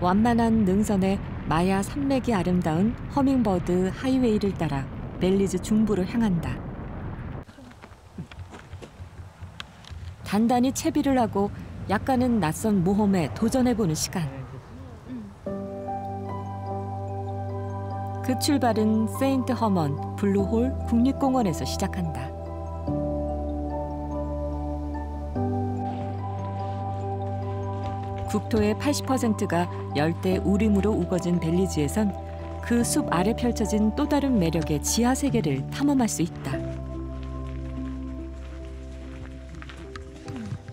완만한 능선에 마야 산맥이 아름다운 허밍버드 하이웨이를 따라 벨리즈 중부로 향한다. 단단히 채비를 하고 약간은 낯선 모험에 도전해보는 시간. 그 출발은 세인트 허먼 블루홀 국립공원에서 시작한다. 국토의 80%가 열대 우림으로 우거진 벨리즈에선 그 숲 아래 펼쳐진 또 다른 매력의 지하 세계를 탐험할 수 있다.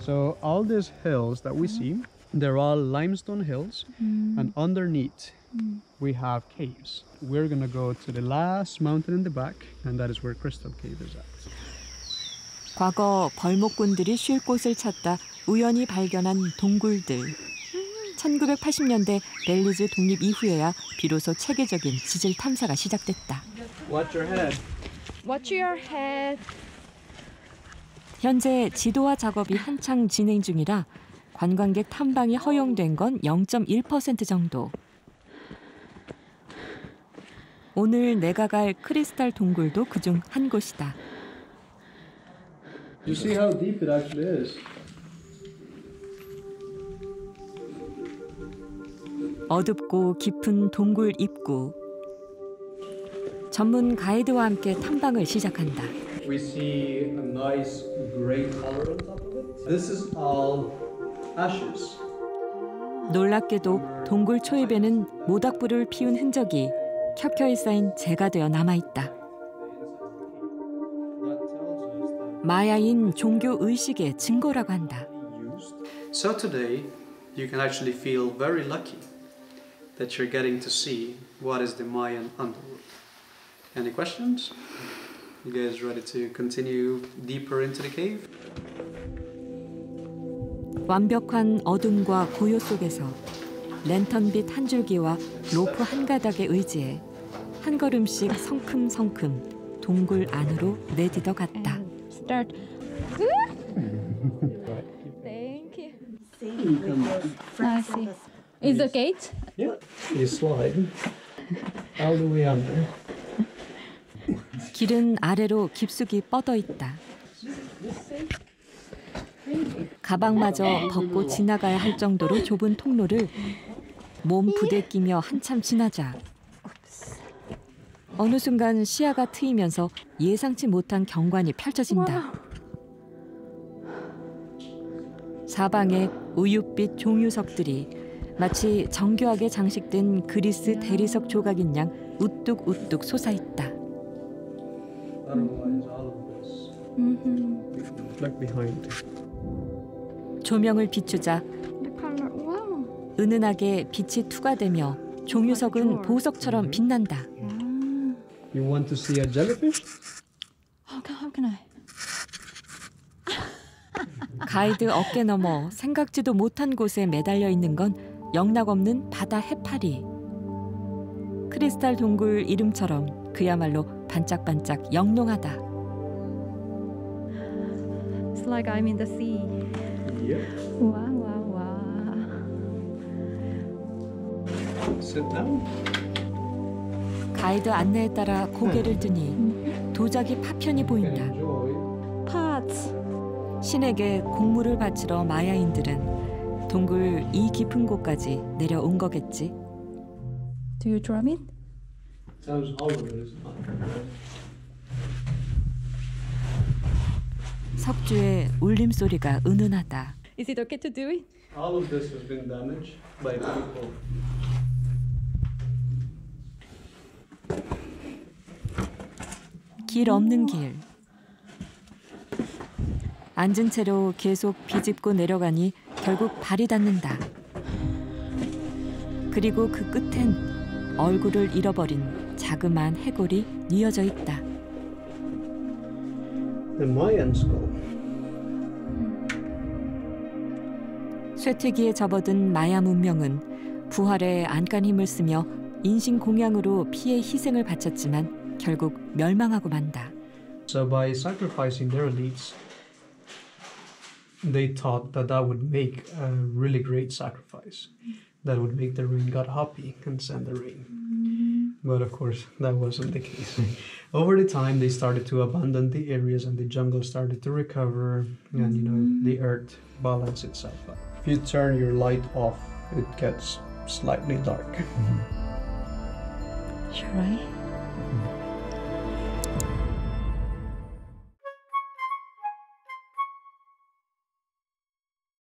So all these hills that we see, they're all limestone hills, and underneath we have caves. We're gonna go to the last mountain in the back, and that is where Crystal Cave is at. 과거 벌목꾼들이 쉴 곳을 찾다 우연히 발견한 동굴들. 1980년대 벨리즈 독립 이후에야 비로소 체계적인 지질 탐사가 시작됐다. Watch your head. Watch your head. 현재 지도화 작업이 한창 진행 중이라 관광객 탐방이 허용된 건 0.1% 정도. 오늘 내가 갈 크리스탈 동굴도 그중 한 곳이다. You see how deep it actually is. 어둡고 깊은 동굴 입구. 전문 가이드와 함께 탐방을 시작한다. We see a nice gray color on top of it. This is all ashes. 놀랍게도 동굴 초입에는 모닥불을 피운 흔적이 켜켜이 쌓인 재가 되어 남아 있다. 마야인 종교 의식의 증거라고 한다. So today, you can actually feel very lucky that you're getting to see what is the Mayan underworld. Any questions? You guys ready to continue deeper into the cave? 완벽한 어둠과 고요 속에서 랜턴빛 한 줄기와 로프 한 가닥에 의지해 한 걸음씩 성큼성큼 동굴 안으로 내딛어 갔다. Start. Thank you. I see. Is the gate? You slide all the way under. 길은 아래로 깊숙이 뻗어 있다. 가방마저 벗고 지나가야 할 정도로 좁은 통로를 몸 부대끼며 한참 지나자 어느 순간 시야가 트이면서 예상치 못한 경관이 펼쳐진다. 사방에 우윳빛 종유석들이 마치 정교하게 장식된 그리스 대리석 조각인 양 우뚝 우뚝 솟아있다. Otherwise, all of this. Look behind. 조명을 비추자 The color. Wow. 은은하게 빛이 투과되며 종유석은 보석처럼 빛난다. You want to see a jellyfish? How can, how can I? 가이드 어깨 너머 생각지도 못한 곳에 매달려 있는 건 영락없는 바다 해파리. 크리스탈 동굴 이름처럼 그야말로 반짝반짝 영롱하다. It's like I'm in the sea. Yep. Wow, wow, wow. Sit down. 가이드 안내에 따라 고개를 드니 도자기 파편이 보인다. Pots. 신에게 곡물을 바치러 마야인들은 동굴 이 깊은 곳까지 내려온 거겠지. Do you drum it? Sounds all of it is not. 석주의 울림 소리가 은은하다. Is it okay to do it? All of this has been damaged by people. 길 없는 길. 앉은 채로 계속 비집고 내려가니 결국 발이 닿는다. 그리고 그 끝엔 얼굴을 잃어버린 자그마한 해골이 뉘어져 있다. 쇠퇴기에 접어든 마야 문명은 부활에 안간 힘을 쓰며 인신 공양으로 피해 희생을 바쳤지만 결국 멸망하고 만다. So by sacrificing their elites, they thought that that would make a really great sacrifice. that would make the rain god happy and send the rain. But of course, that wasn't the case. Over the time, they started to abandon the areas and the jungle started to recover, and you know, the mm-hmm. earth balance itself out. If you turn your light off, it gets slightly dark. Mm-hmm. Should I? Mm-hmm.